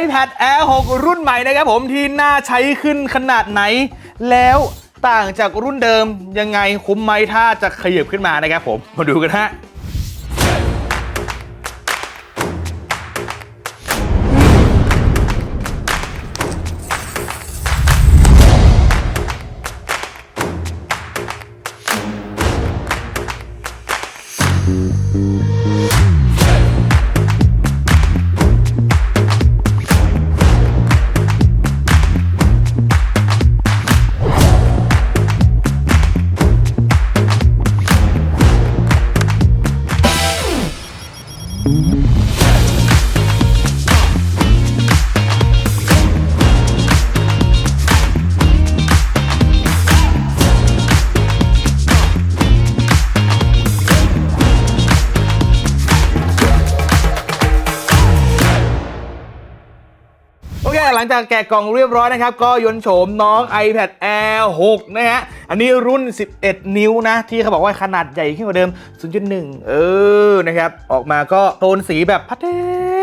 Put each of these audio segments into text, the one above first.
iPad Air 6 รุ่นใหม่นะครับผมที่น่าใช้ขึ้นขนาดไหน แล้วต่างจากรุ่นเดิมยังไงคุ้มไหมถ้าจะขยับขึ้นมานะครับผมมาดูกันฮะ จากแกะกล่องเรียบร้อยนะครับ ก็ยนโฉมน้อง iPad Air 6 นะฮะ อันนี้รุ่น 11 นิ้วนะ ที่เขาบอกว่าขนาดใหญ่ขึ้นกว่าเดิม 0.1 เออ นะครับ ออกมาก็โทนสีแบบพัดเท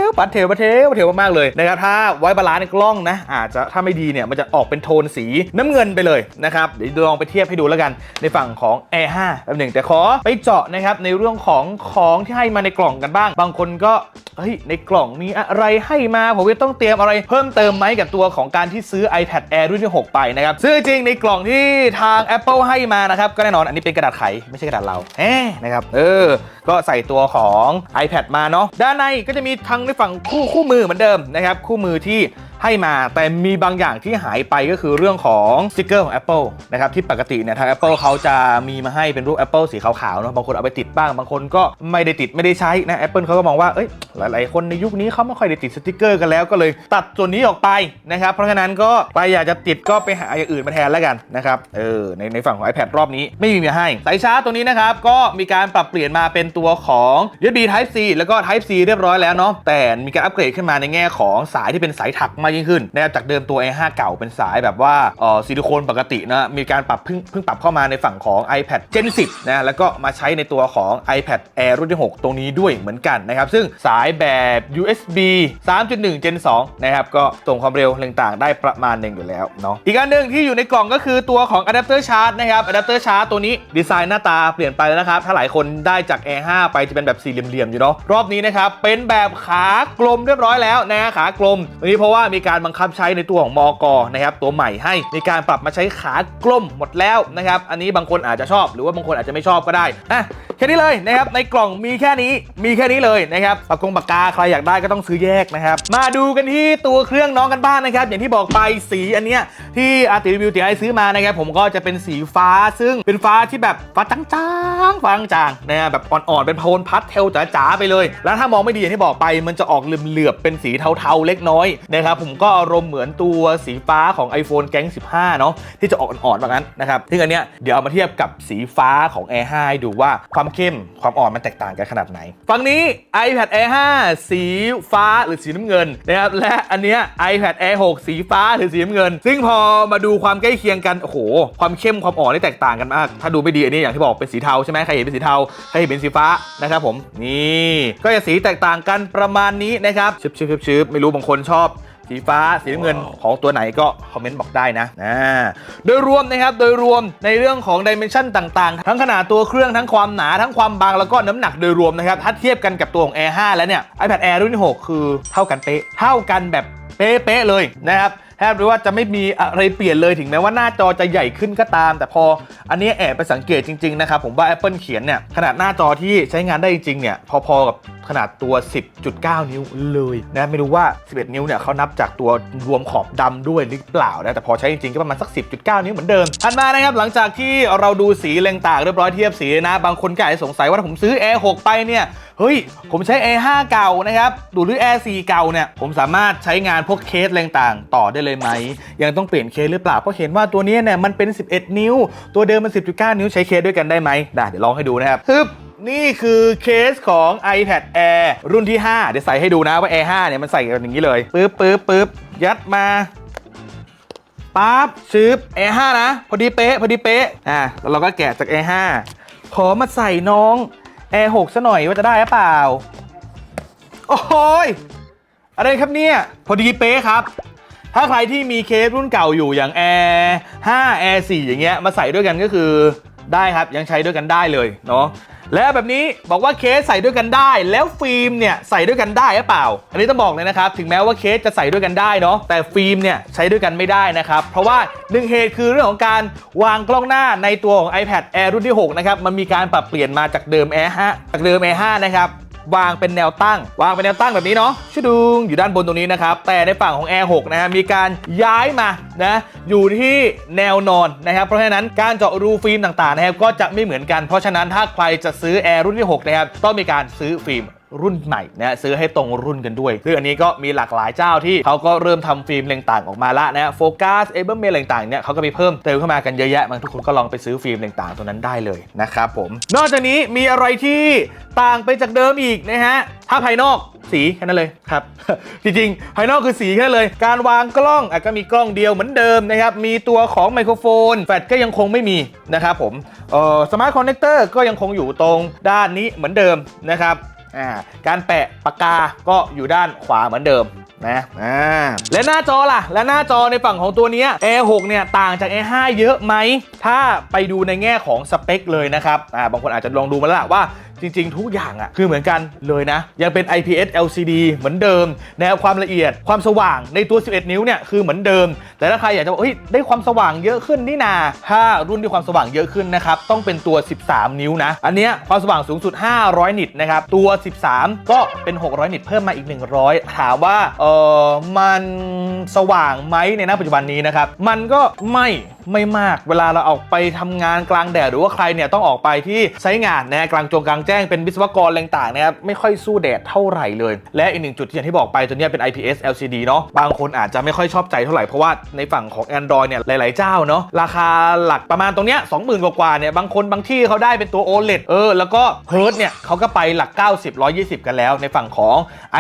ลพัดเทลพัดเทลพัดเทลมากๆเลยนะครับ ถ้าไว้บาลานซ์ในกล้องนะ อาจจะถ้าไม่ดีเนี่ย มันจะออกเป็นโทนสีน้ำเงินไปเลยนะครับ เดี๋ยวลองไปเทียบให้ดูแล้วกัน ในฝั่งของ Air 5แป๊บหนึ่งแต่ขอไปเจาะนะครับในเรื่องของของที่ให้มาในกล่องกันบ้าง บางคนก็เฮ้ยในกล่องมีอะไรให้มาผมจะต้องเตรียมอะไรเพิ่มเติมไหมกับตัวของการที่ซื้อ iPad Air รุ่นที่ 6 ไปนะครับซึ่งจริงในกล่องที่ทาง Apple ให้มานะครับก็แน่นอนอันนี้เป็นกระดาษไขไม่ใช่กระดาษเราเอ๊ะนะครับเออ ก็ใส่ตัวของ iPad มาเนาะด้านในก็จะมีทั้งในฝั่งคู่คู่มือเหมือนเดิมนะครับคู่มือที่ ให้มาแต่มีบางอย่างที่หายไปก็คือเรื่องของสติกเกอร์ของ Apple นะครับที่ปกติเนี่ยทาง Apple เขาจะมีมาให้เป็นรูป Apple สีขาวๆเนาะบางคนเอาไปติดบ้าง บางคนก็ไม่ได้ติดไม่ได้ใช้นะ Apple เขาก็มองว่าเอ้ยหลายๆ คนในยุคนี้เขาไม่ค่อยได้ติดสติกเกอร์กันแล้วก็เลยตัดส่วนนี้ออกไปนะครับเพราะฉะนั้นก็ไปอยากจะติดก็ไปหาอย่างอื่นมาแทนแล้วกันนะครับเออในในฝั่งของ iPad รอบนี้ไม่มีมาให้สายชาร์จตัวนี้นะครับก็มีการปรับเปลี่ยนมาเป็นตัวของ USB Type C แล้วก็ Type C เรียบร้อยแล้วเนาะแต่มีการอัปเกรดขึ้นมาในแง่ของสายที่เป็นสายถักมากยิ่งขึ้นนะครับจากเดิมตัว A5 เก่าเป็นสายแบบว่าเออซิลิโคนปกตินะมีการปรับเพิ่งเพิ่งปรับเข้ามาในฝั่งของ iPad Gen 10นะแล้วก็มาใช้ในตัวของ iPad Air รุ่นที่ 6 ตรงนี้ด้วยเหมือนกันนะครับซึ่งสายแบบ USB 3.1 Gen 2นะครับก็ส่งความเร็วต่างๆ ได้ประมาณหนึ่งอยู่แล้วเนาะอีกอันหนึ่งที่อยู่ในกล่องก็คือตัวของอะแดปเตอร์ชาร์จนะครับอะแดปเตอร์ชาร์จตัวนี้ดีไซน์หน้าตาเปลี่ยนไปแล้วนะครับถ้าหลายคนได้จาก Air 5 ไปจะเป็นแบบสี่เหลี่ยมๆอยู่เนาะรอบนี้นะครับเป็นแบบขากลมเรียบร้อยแล้วนะขากลมวันนี้เพราะว่ามีีการบังคับใช้ในตัวของมอกนะครับตัวใหม่ให้ มีการปรับมาใช้ขากลมหมดแล้วนะครับ อันนี้บางคนอาจจะชอบหรือว่าบางคนอาจจะไม่ชอบก็ได้อะแค่นี้เลยนะครับในกล่องมีแค่นี้มีแค่นี้เลยนะครับปากกงปากกาใครอยากได้ก็ต้องซื้อแยกนะครับ มาดูกันที่ตัวเครื่องน้องกันบ้างนะครับ อย่างที่บอกไปสีอันเนี้ยที่อาร์ติวิวตีไอซื้อมานะครับผมก็จะเป็นสีฟ้าซึ่งเป็นฟ้าที่แบบฟ้าจางๆฟ้าจางๆนะฮะแบบอ่อนๆเป็นโทนพัสเทลจ๋าๆไปเลย แล้วถ้ามองไม่ดีอย่างที่บอกไปมันจะออกเหลือบๆเป็นสีเทาๆเล็กน้อยนะครับผมก็อารมณ์เหมือนตัวสีฟ้าของ iPhone แก๊ง 15 เนาะที่จะออกอ่อนๆแบบนั้นนะครับซึ่งอันเนี้ยเดี๋ยวเอามาเทียบกับสีฟ้าของ Air 5ให้ดูว่าความเข้มความอ่อนมันแตกต่างกันขนาดไหน ฝั่งนี้ iPad Air 5 สีฟ้าหรือสีน้ำเงินนะครับและอันเนี้ย iPad Air 6 สีฟ้าหรือสีน้ำเงิน ซึ่งพอมาดูความใกล้เคียงกันโอ้โหความเข้มความอ่อนนี่แตกต่างกันมาก ถ้าดูไม่ดีอันนี้อย่างที่บอกเป็นสีเทาใช่ไหมใครเห็นเป็นสีเทาใครเห็นเป็นสีฟ้านะครับผมนี่ก็จะสีแตกต่างกันประมาณนี้นะครับชึบชึบชึบชึบไม่รู้บางคนชอบ สีฟ้าสีน้ำเงินของตัวไหนก็คอมเมนต์บอกได้นะอ่าโดยรวมนะครับโดยรวมในเรื่องของดิเมนชันต่างๆ ทั้งขนาดตัวเครื่องทั้งความหนาทั้งความบางแล้วก็น้ำหนักโดยรวมนะครับ ถ้าเทียบกันกับตัวของ Air 5 แล้วเนี่ย iPad Air รุ่นที่6คือเท่ากันเป๊ะเท่ากันแบบเป๊ะๆเลยนะครับ แทบจะว่าจะไม่มีอะไรเปลี่ยนเลยถึงแม้ว่าหน้าจอจะใหญ่ขึ้นก็ตาม แต่พออันนี้แอบไปสังเกตจริงๆนะครับผมว่า Apple เขียนเนี่ยขนาดหน้าจอที่ใช้งานได้จริงๆเนี่ยพอๆกับขนาดตัว 10.9 นิ้วเลยนะไม่รู้ว่า 11 นิ้วเนี่ยเขานับจากตัวรวมขอบดำด้วยหรือเปล่านะแต่พอใช้จริงๆก็ประมาณสัก 10.9 นิ้วเหมือนเดิมถัดมานะครับหลังจากที่เราดูสีเลงต่างเรียบร้อยเทียบสีนะ บางคนก็อาจจะสงสัยว่าถ้าผมซื้อ Air 6 ไปเนี่ยเฮ้ยผมใช้ Air 5 เก่านะครับดูหรือ Air 4 เก่าเนี่ยผมสามารถใช้งานพวกเคสอะไรต่างต่อได้เลยไหม ยังต้องเปลี่ยนเคสหรือเปล่า เพราะเห็นว่าตัวนี้เนี่ยมันเป็น 11 นิ้ว ตัวเดิมมัน 10.9 นิ้วใช้เคสด้วยกันได้ไหมได้เดี๋ยวลองให้ดูนะครับฮึบนี่คือเคสของ iPad Air รุ่นที่ 5 เดี๋ยวใส่ให้ดูนะว่า Air 5เนี่ยมันใส่กันอย่างนี้เลยปึ๊บปึ๊บปึ๊บยัดมาปั๊บชื้บ Air 5นะ พอดีเป๊ะพอดีเป๊ะอะแล้วเราก็แกะจาก Air 5ขอมาใส่น้อง Air 6ซะหน่อยว่าจะได้หรือเปล่า โอ้ยอะไรครับเนี่ย พอดีเป๊ะครับ ถ้าใครที่มีเคสรุ่นเก่าอยู่อย่าง Air 5 Air 4 อย่างเงี้ยมาใส่ด้วยกันก็คือได้ครับยังใช้ด้วยกันได้เลยเนาะและแบบนี้บอกว่าเคสใส่ด้วยกันได้ แล้วฟิล์มเนี่ยใส่ด้วยกันได้หรือเปล่า อันนี้ต้องบอกเลยนะครับ ถึงแม้ว่าเคสจะใส่ด้วยกันได้เนาะแต่ฟิล์มเนี่ยใช้ด้วยกันไม่ได้นะครับ เพราะว่าหนึ่งเหตุคือเรื่องของการวางกล้องหน้าในตัวของ iPad Air รุ่นที่ 6 นะครับ มันมีการปรับเปลี่ยนมาจากเดิม Air 5จากเดิม Air 5นะครับ วางเป็นแนวตั้ง วางเป็นแนวตั้งแบบนี้เนาะชุดุงอยู่ด้านบนตรงนี้นะครับ แต่ในฝั่งของ Air 6นะฮะมีการย้ายมานะอยู่ที่แนวนอนนะครับเพราะฉะนั้นการเจาะรูฟิล์มต่างๆนะครับก็จะไม่เหมือนกันเพราะฉะนั้นถ้าใครจะซื้อ Air รุ่นที่6นะครับต้องมีการซื้อฟิล์ม รุ่นใหม่นะซื้อให้ตรงรุ่นกันด้วยซึ่งอันนี้ก็มีหลากหลายเจ้าที่เขาก็เริ่มทำฟิล์มเลนส์ต่างออกมาละนะโฟกัสเอเบอร์เมลต่างๆเนี่ยเขาก็มีเพิ่มเติมเข้ามากันเยอะแยะบางทุกคนก็ลองไปซื้อฟิล์มเลนส์ต่างตัวนั้นได้เลยนะครับผม นอกจากนี้มีอะไรที่ต่างไปจากเดิมอีกนะฮะถ้าภายนอกสีแค่นั้นเลยครับ จริงๆ ภายนอกคือสีแค่นั้นเลย การวางกล้องอก็มีกล้องเดียวเหมือนเดิมนะครับ มีตัวของไมโครโฟน แฟลชก็ยังคงไม่มีนะครับผมเอ่อสมาร์ทคอนเนคเตอร์ก็ยังคงอยู่ตรงด้านนี้เหมือนเดิมนะครับ อ่าการแปะปากกาก็อยู่ด้านขวาเหมือนเดิมนะอ่าและหน้าจอล่ะ และหน้าจอในฝั่งของตัวนี้ A6 เนี่ยต่างจาก A5 เยอะไหม ถ้าไปดูในแง่ของสเปคเลยนะครับอ่าบางคนอาจจะลองดูมาแล้วล่ะว่า จริง ๆ ทุกอย่างอะ่ะคือเหมือนกันเลยนะ ยังเป็น IPS LCD เหมือนเดิม แนวความละเอียดความสว่างในตัว 11 นิ้วเนี่ยคือเหมือนเดิม แต่ถ้าใครอยากจะบอกเฮ้ยได้ความสว่างเยอะขึ้นนี่นาถ้ารุ่นที่ความสว่างเยอะขึ้นนะครับต้องเป็นตัว 13 นิ้วนะ อันเนี้ยความสว่างสูงสุด 500 นิตนะครับตัว 13 ก็เป็น 600 นิตเพิ่มมาอีก 100 ถามว่าเออมันสว่างไหมในหน้าปัจจุบันนี้นะครับมันก็ไม่ไม่มากเวลาเราออกไปทำงานกลางแดดหรือว่าใครเนี่ยต้องออกไปที่ใช้งานนะกลางจงกลางแจ้งเป็นวิศวกรอะไรต่างนะครับไม่ค่อยสู้แดดเท่าไหร่เลย และอีกหนึ่งจุดที่อย่างที่บอกไปตัวนี้เป็น IPS LCD เนาะบางคนอาจจะไม่ค่อยชอบใจเท่าไหร่เพราะว่าในฝั่งของ Android เนี่ยหลาย ๆ เจ้าเนาะราคาหลักประมาณตรงเนี้ย20,000กว่าเนี่ยบางคนบางที่เขาได้เป็นตัว OLED เออแล้วก็เฮิร์ตเนี่ยเขาก็ไปหลัก 90 120 กันแล้ว ในฝั่งของ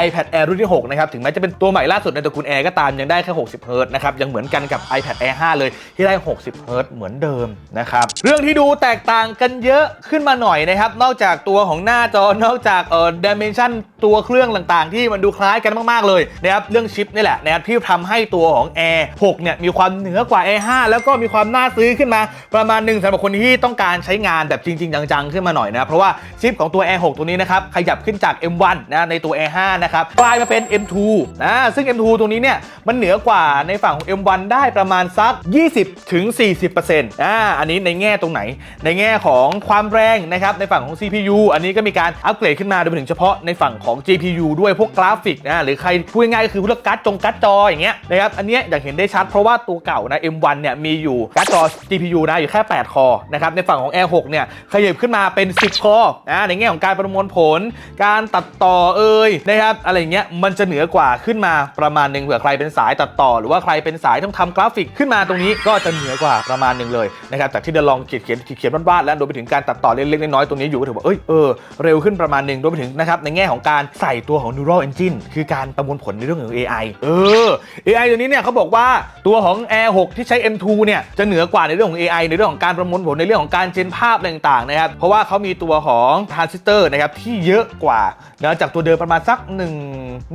iPad Air รุ่นที่6นะครับถึงแม้จะเป็นตัวใหม่ล่าสุดในตระกูล Air ก็ตามยังได้แค่ 60เฮิร์ตนะครับยังเหมือนกันกับ iPad Air 5 เลยที่ได้ 60เฮิร์ตเหมือนเดิมนะครับเรื่องที่ดูแตกต่างกันเยอะขึ้นมาหน่อยนะครับนอกจากตัวของหน้าจอนอกจากเอ่อดิเมนชัน ตัวเครื่องต่างๆ ที่มันดูคล้ายกันมากๆเลยนะครับเรื่องชิปนี่แหละนะครับที่ทำให้ตัวของ Air 6เนี่ยมีความเหนือกว่า Air 5แล้วก็มีความน่าซื้อขึ้นมา ประมาณหนึ่งสำหรับคนที่ต้องการใช้งานแบบจริง ๆ จังๆ ขึ้นมาหน่อยนะเพราะว่าชิปของตัว Air 6 ตัวนี้นะครับขยับขึ้นจาก M1 นะในตัว Air 5นะครับกลายมาเป็น M2 นะซึ่ง M2 ตรงนี้เนี่ยมันเหนือกว่าในฝั่งของ M1 ได้ประมาณสัก 20ถึง40%อ่าอันนี้ในแง่ตรงไหน ในแง่ของความแรงนะครับในฝั่งของ CPU อันนี้ก็มีการอัปเกรดขึ้นมาโดยถึงเฉพาะในฝั่งของของ GPU ด้วยพวกกราฟิกนะหรือใครพูดง่ายๆคือพวกการ์ดจงการ์ดจออย่างเงี้ยนะครับอันเนี้ยอย่างเห็นได้ชัดเพราะว่าตัวเก่านะ M1 เนี่ยมีอยู่การ์ดจอ GPU นะอยู่แค่ 8 คอนะครับในฝั่งของ Air 6เนี่ยขยับขึ้นมาเป็น 10 คอนะในแง่ของการประมวลผล การตัดต่อเอ่ยนะครับอะไรเงี้ยมันจะเหนือกว่าขึ้นมาประมาณหนึ่งเผื่อใครเป็นสายตัดต่อ หรือว่าใครเป็นสายต้องทำกราฟิกขึ้นมาตรงนี้ก็จะเหนือกว่าประมาณหนึ่งเลยนะครับจากที่เดลองเขียนเขียนเขียนวาดๆแล้วรวมไปถึงการตัดต่อเล็กๆน้อยๆตรงนี้อยู่ก็ถือว่าเอ้ยเออเร็วขึ้นประมาณหนึ่งรวมไปถึงนะครับในแง่ของการใส่ตัวของ neural engine คือการประมวลผลในเรื่องของ AI เออ AI ตัวนี้เนี่ยเขาบอกว่าตัวของ Air 6 ที่ใช้ M2 เนี่ยจะเหนือกว่าในเรื่องของ AI ในเรื่องของการประมวลผลในเรื่องของการเจนภาพต่างๆนะครับเพราะว่าเขามีตัวของทรานซิสเตอร์นะครับที่เยอะกว่านะจากตัวเดิมประมาณสัก1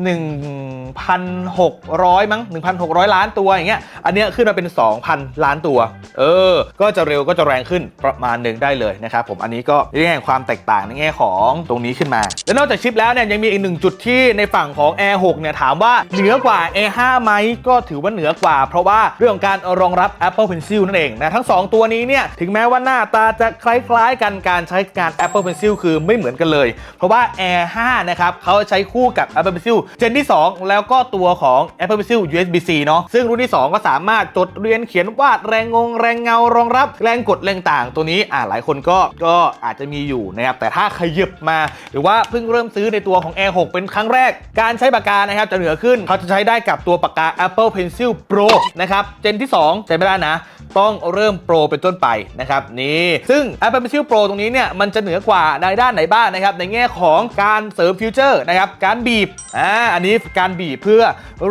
1,600 มั้ง 1,600 ล้านตัวอย่างเงี้ยอันเนี้ยขึ้นมาเป็น 2,000 ล้านตัว เออ ก็จะเร็วก็จะแรงขึ้นประมาณหนึ่งได้เลยนะครับผมอันนี้ก็ในแง่ของความแตกต่างในแง่ของตรงนี้ขึ้นมา และนอกจากชิปแล้วเนี่ยยังมีอีกหนึ่งจุดที่ในฝั่งของ Air 6เนี่ยถามว่าเหนือกว่า Air 5ไหมก็ถือว่าเหนือกว่า เพราะว่าเรื่องของการรองรับ Apple Pencil นั่นเองนะทั้ง 2 ตัวนี้เนี่ยถึงแม้ว่าหน้าตาจะคล้ายๆ กันการใช้งาน Apple Pencil คือไม่เหมือนกันเลย เพราะว่า Air 5นะครับเขาใช้คู่กับ Apple Pencil เจนที่ 2 แล้วก็ตัวของ Apple Pencil USB-C เนาะซึ่งรุ่นที่ 2 ก็สามารถจดเรียนเขียนวาดแรงงงแรงเงารองรับ แรงกดแรงต่างตัวนี้อ่าหลายคนก็ก็อาจจะมีอยู่นะครับแต่ถ้าขยับมา หรือว่าเพิ่งเริ่มซื้อในตัวของ Air 6 เป็นครั้งแรก การใช้ปากกานะครับจะเหนือขึ้น เขาจะใช้ได้กับตัวปากกา Apple Pencil Pro นะครับ เจนที่ 2 ใช้ไม่ได้นะ ต้องเริ่มโปรเป็นต้นไปนะครับนี่ซึ่ง Apple Pencil Pro ตรงนี้เนี่ยมันจะเหนือกว่าในด้านไหนบ้างนะครับในแง่ของการเสริมฟิวเจอร์นะครับการบีบอ่าอันนี้การบีบเพื่อ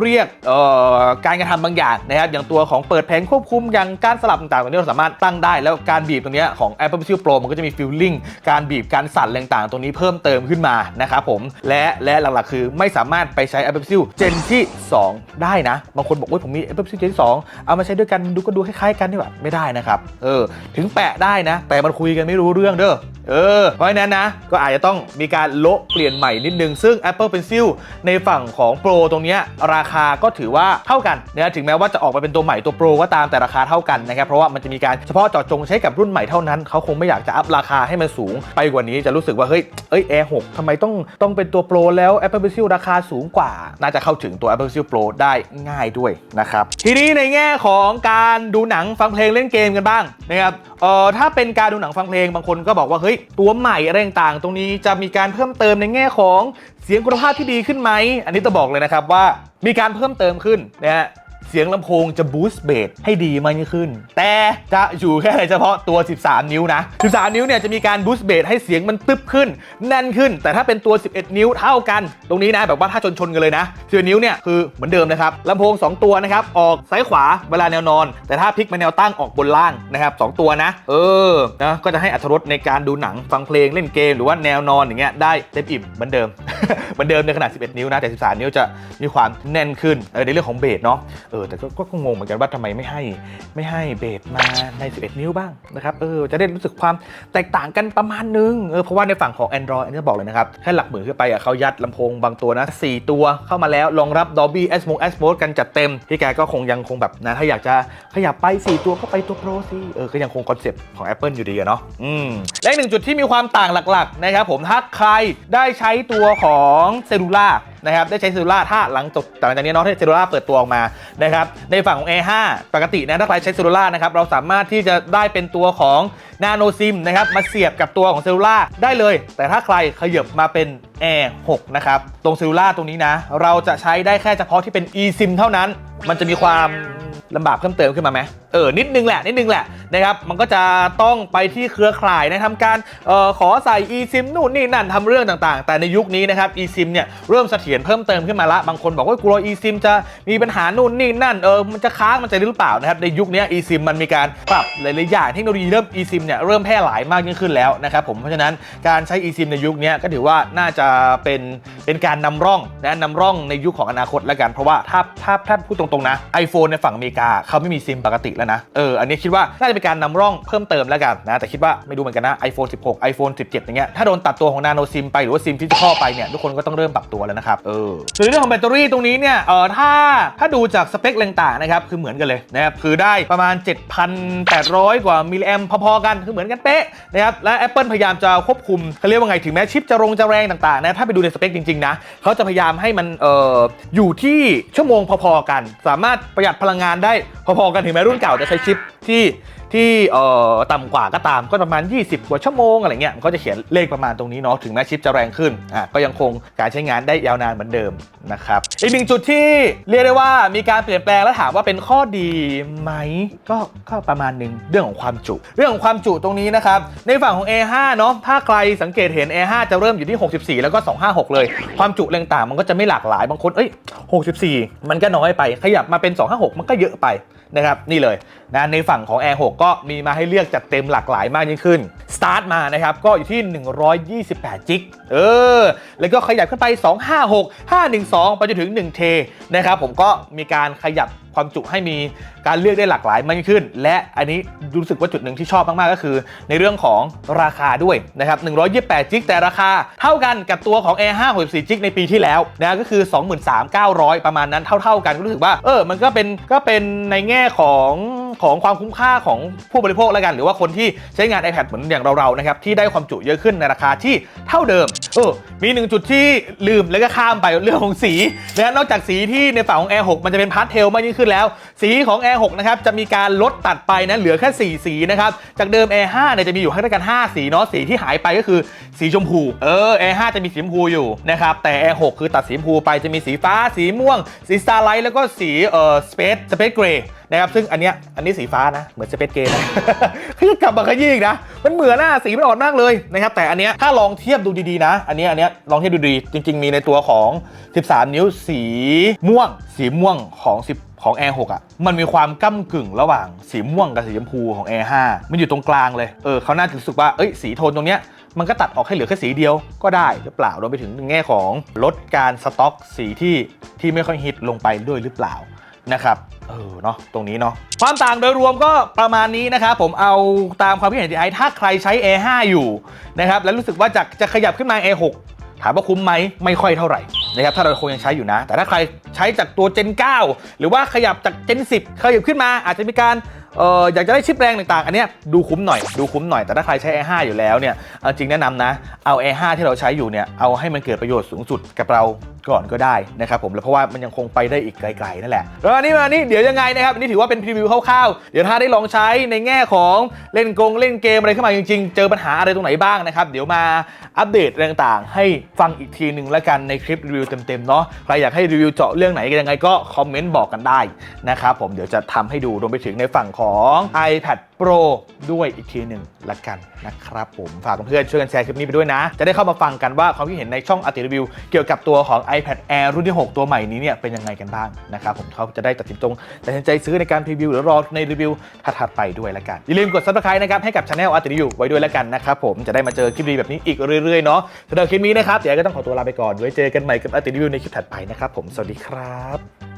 เรียกเอ่อการกระทำบางอย่างนะครับอย่างตัวของเปิดแผงควบคุมอย่างการสลับต่างๆตรงนี้เราสามารถตั้งได้ แล้วการบีบตรงนี้ของ Apple Pencil Pro มันก็จะมีฟิลลิ่งการบีบการสั่นต่างๆตรงนี้เพิ่มเติมขึ้นมานะครับผมและและหลักๆ คือไม่สามารถไปใช้ Apple Pencil เจนที่ 2 ได้นะ บางคนบอกว่าผมมี Apple Pencil Gen 2เอามาใช้ด้วยกันดูก็ดูคล้ายๆกันนี่แบบไม่ได้นะครับเออถึงแปะได้นะ แต่มันคุยกันไม่รู้เรื่องเด้อ เออ เพราะฉะนั้นนะ ก็อาจจะต้องมีการโละเปลี่ยนใหม่นิดนึง ซึ่ง Apple Pencil ในฝั่งของ Pro ตรงนี้ราคาก็ถือว่าเท่ากันนะถึงแม้ว่าจะออกมาเป็นตัวใหม่ตัว Pro ก็ตามแต่ราคาเท่ากันนะครับ เพราะว่ามันจะมีการเฉพาะเจาะจงใช้กับรุ่นใหม่เท่านั้นเขาคงไม่อยากจะอัพราคาให้มันสูง ไปกว่านี้จะรู้สึกว่าเฮ้ยเอ้ย Air 6ทำไมต้องต้องเป็นตัว Pro แล้ว Apple Pencil ราคาสูงกว่า น่าจะเข้าถึงตัว Apple Pencil Pro ได้ง่ายด้วยนะครับทีนี้ในแง่ของการดูหนังฟังเพลงเล่นเกมกันบ้างนะครับเอ่อถ้าเป็นการดูหนังฟังเพลงบางคนก็บอกว่าเฮ้ยตัวใหม่อะไรต่างๆ ตรงนี้จะมีการเพิ่มเติมในแง่ของเสียงคุณภาพที่ดีขึ้นไหม อันนี้ต้องบอกเลยนะครับว่ามีการเพิ่มเติมขึ้นนะฮะ เสียงลำโพงจะบูสต์เบสให้ดีมากยิ่งขึ้น แต่จะอยู่แค่เฉพาะตัว 13 นิ้วนะ 13 นิ้วเนี่ยจะมีการบูสต์เบสให้เสียงมันตึบขึ้น แน่นขึ้น แต่ถ้าเป็นตัว 11 นิ้วเท่ากัน ตรงนี้นะแบบว่าถ้าชนชนๆกันเลยนะ11นิ้วเนี่ยคือเหมือนเดิมนะครับลำโพง 2 ตัวนะครับออกซ้ายขวาเวลาแนวนอน แต่ถ้าพลิกมาแนวตั้งออกบนล่างนะครับสองตัวนะ เออนะก็จะให้อัตรสในการดูหนังฟังเพลงเล่นเกมหรือว่าแนวนอนอย่างเงี้ยได้เต็มอิ่มเหมือนเดิมเหมือนเดิมในขนาด 11 นิ้วนะแต่ 13 นิ้วจะมีความแน่นขึ้นในเรื่องของเบสเนาะเออแต่ก็ก็งงเหมือนกันว่าทำไมไม่ให้ไม่ให้เบสมาใน 11 นิ้วบ้างนะครับเออจะได้รู้สึกความแตกต่างกันประมาณนึงเออเพราะว่าในฝั่งของ Android อันนี้บอกเลยนะครับแค่หลักหมื่นขึ้นไปอะเขายัดลำโพงบางตัวนะ 4 ตัวเข้ามาแล้วรองรับ Dolby Atmos Atmos กันจัดเต็ม พี่แกก็คงยังคงแบบนะถ้าอยากจะขยับไป 4 ตัวก็ไปตัว Pro สิเออก็ยังคงคอนเซปต์ของ Apple อยู่ดีอะเนาะอืมและหนึ่งจุดที่มีความต่างหลักๆนะครับผมถ้าใครได้ใช้ตัวของเซลูล่านะครับได้ใช้เซลูล่าถ้าหลังจบหลังจากนี้เนาะที่เซลูล่าเปิดตัวออกมานะครับในฝั่งของ A5 ปกตินะถ้าใครใช้เซลูล่านะครับเราสามารถที่จะได้เป็นตัวของนาโนซิมนะครับมาเสียบกับตัวของเซลูล่าได้เลย แต่ถ้าใครขยับมาเป็น A6 นะครับตรงเซลูล่าตรงนี้นะเราจะใช้ได้แค่เฉพาะที่เป็น eSIM เท่านั้น มันจะมีความลำบากเพิ่มเติมขึ้นมาไหมเออนิดนึงแหละนิดนึงแหละนะครับมันก็จะต้องไปที่เครือข่ายนะทำการออขอใส่ eSIM นู่นนี่นั่นทำเรื่องต่างๆ แต่ในยุคนี้นะครับ eSIM เนี่ยเริ่มเสถียรเพิ่มเติมขึ้นมาละบางคนบอกว่ากลัว eSIM จะมีปัญหานู่นนี่นั่นเออมันจะค้างมันจะหรือเปล่านะครับในยุคนี้ eSIM มันมีการปรับหลายๆอย่างเทคโนโลยีเริ่ม eSIM เนี่ยเริ่มแพร่หลายมากยิ่งขึ้นแล้วนะครับผมเพราะฉะนั้นการใช้ eSIM ในยุคนี้ก็ถือว่าน่าจะเป็นเป็นการนำร่องนะนำร่องในยุคของอนาคตแล้วกัน เพราะว่าถ้าถ้าถ้าพูดตรงๆนะ iPhone ในฝั่งอเมริกาเขาไม่มีซิมปกติแล้วนะ เออ อันนี้คิดว่าน่าจะเป็นการนำร่องเพิ่มเติมแล้วกันนะ แต่คิดว่าไม่ดูเหมือนกันนะ iPhone 16 iPhone 17 อย่างเงี้ย ถ้าโดนตัดตัวของนาโนซิมไปหรือว่าซิมฟิสิคอลไปเนี่ย ทุกคนก็ต้องเริ่มปรับตัวแล้วนะครับ เออส่วนเรื่องของแบตเตอรี่ตรงนี้เนี่ย เออถ้า ถ้าดูจากสเปคต่างๆนะครับ คือเหมือนกันเลยนะครับ คือได้ประมาณ 7,800 กว่ามิลลิแอมพอๆกัน คือเหมือนกันเป๊ะนะครับ และ Apple พยายามจะควบคุมเขาเรียกว่าไง ถึงแม้ชิปจะรงจะแรงต่างๆนะ ถ้าไปดูในสเปคจริงๆนะเขาจะพยายามให้มัน เอออยู่ที่ชั่วโมงพอๆกัน สามารถประหยัดพลังงานได้พอๆกันถึงแม้รุ่นเก่าจะใช้ชิปที่ที่เอ่อต่ำกว่าก็ตามก็ประมาณ 20 กว่าชั่วโมงอะไรเงี้ยมันก็จะเขียนเลขประมาณตรงนี้เนาะถึงแม้ชิปจะแรงขึ้นอะก็ยังคงการใช้งานได้ยาวนานเหมือนเดิมนะครับอีกหนึ่งจุดที่เรียกได้ว่ามีการเปลี่ยนแปลงแล้วถามว่าเป็นข้อดีไหมก็ก็ประมาณหนึ่งเรื่องของความจุ เรื่องของความจุตรงนี้นะครับในฝั่งของ A5 เนาะถ้าใครสังเกตเห็น A5 จะเริ่มอยู่ที่ 64 แล้วก็ 256 เลย ความจุเรื่องต่างๆมันก็จะไม่หลากหลายบางคนเอ้ย64 มันก็น้อยไปขยับมาเป็น 256 มันก็เยอะไป นะครับนี่เลยนะในฝั่งของ Air 6 ก็มีมาให้เลือกจัดเต็มหลากหลายมากยิ่งขึ้นสตาร์ทมานะครับก็อยู่ที่ 128 จิกเออแล้วก็ขยับขึ้นไป 256 512 ไปจนถึง1เทนะครับผมก็มีการขยับความจุให้มีการเลือกได้หลากหลายมากขึ้น และอันนี้รู้สึกว่าจุดหนึ่งที่ชอบมาก ๆ ก็คือ ในเรื่องของราคาด้วยนะครับ128จิกแต่ราคาเท่ากันกับตัวของ Air 5 64จิกในปีที่แล้วนะก็คือ 23,900 ประมาณนั้นเท่า ๆ กันก็รู้สึกว่าเออมันก็เป็นก็เป็นในแง่ของของความคุ้มค่าของผู้บริโภคแล้วกัน หรือว่าคนที่ใช้งาน iPad เหมือนอย่างเรา ๆ นะครับ ที่ได้ความจุเยอะขึ้นในราคาที่เท่าเดิมเออมีหนึ่งจุดที่ลืมแล้วก็ข้ามไปเรื่องของสีนะนอกจากสีที่ในฝั่งของ Air 6 มันจะเป็นพาสเทลมากยิ่งขึ้นแล้ว สีของ Air 6นะครับจะมีการลดตัดไปนะเหลือแค่ 4 สีนะครับจากเดิม Air 5เนี่ยจะมีอยู่ให้ด้วยกัน 5 สีเนาะสีที่หายไปก็คือสีชมพูเออ Air 5จะมีสีชมพูอยู่นะครับแต่ Air 6คือตัดสีชมพูไปจะมีสีฟ้า สีม่วง สี Starlight แล้วก็สีเอ่อ Space Space Gray นะครับซึ่งอันเนี้ยอันนี้สีฟ้านะ เหมือน Space Gray นะเขาจะกลับมาขยี้อีกนะ มันเหมือนหน้าสีมันอ่อนมากเลยนะครับแต่อันเนี้ยถ้าลองเทียบดูดีๆนะ อันเนี้ยอันเนี้ยลองเทียบดูดีจริง ๆ มีในตัวของ 13 นิ้วสีม่วง สีม่วงของ10 ของ Air 6 อะ มันมีความก้ากึ่งระหว่างสีม่วงกับสีชมพูของ Air 5 มันอยู่ตรงกลางเลย เออเขาน่าจะรู้สึกว่า เอ้ย สีโทนตรงเนี้ย มันก็ตัดออกให้เหลือแค่สีเดียวก็ได้หรือเปล่ารวมไปถึงแง่ของลดการสต็อกสีที่ที่ไม่ค่อยฮิตลงไปด้วยหรือเปล่านะครับ เออ เนาะ ตรงนี้เนาะ ความต่างโดยรวมก็ประมาณนี้นะครับ ผมเอาตามความคิดเห็นที่ไอถ้าใครใช้ A5 อยู่นะครับ แล้วรู้สึกว่าจะจะขยับขึ้นมา A6 ถามว่าคุ้มไหม ไม่ค่อยเท่าไหร่ นะครับถ้าเราคงยังใช้อยู่นะ แต่ถ้าใครใช้จากตัว Gen 9 หรือว่าขยับจาก Gen 10 ขยับขึ้นมาอาจจะมีการเอออยากจะได้ชิปแรงต่างๆ อันเนี้ยดูคุ้มหน่อยดูคุ้มหน่อยแต่ถ้าใครใช้ A5 อยู่แล้วเนี่ยเอาจริงแนะนำนะเอา A5 ที่เราใช้อยู่เนี่ยเอาให้มันเกิดประโยชน์สูงสุดกับเราก่อนก็ได้นะครับผมแล้วเพราะว่ามันยังคงไปได้อีกไกลๆนั่นแหละแล้วอันนี้มานี่เดี๋ยวยังไงนะครับอันนี้ถือว่าเป็นพรีวิวคร่าวๆเดี๋ยวถ้าได้ลองใช้ในแง่ของเล่นกงเล่นเกมอะไรขึ้นมาจริง ๆ เจอปัญหาอะไรตรงไหนบ้างนะครับเดี๋ยวมาอัปเดตต่างๆ ให้ฟังอีกทีหนึ่งแล้วกันในคลิปรีวิวเต็มๆเนาะใครอยากให้รีวิวเจาะเรื่องไหนยังไงก็คอมเมนต์บอกกันได้นะครับผมเดี๋ยวจะทำให้ดูรวมไปถึงในฝั่งของ iPad Pro ด้วยอีกทีหนึ่งละกันนะครับผมฝากเพื่อนๆช่วยกันแชร์คลิปนี้ไปด้วยนะ จะได้เข้ามาฟังกันว่าความคิดเห็นในช่องอัติรีวิว เกี่ยวกับตัวของ iPad Air รุ่นที่ 6 ตัวใหม่นี้เนี่ยเป็นยังไงกันบ้างนะครับผมเขาจะได้ตัดสินจงตัดสินใจซื้อในการรีวิวหรือรอในรีวิวถัดๆไปด้วยละกันอย่าลืมกด subscribe นะครับให้กับช anel อัติรีวิวไว้ด้วยละกันนะครับผมจะได้มาเจอคลิปดีแบบนี้อีกเรื่อยๆเนาะสำหรับคลิปนี้นะครับเดี๋ยวก็ต้องขอตัวลาไปก่อนไว้เจอกันใหม่กับอัติรีวิวในคลิปถัดไปนะครับผมสวัสดีครับ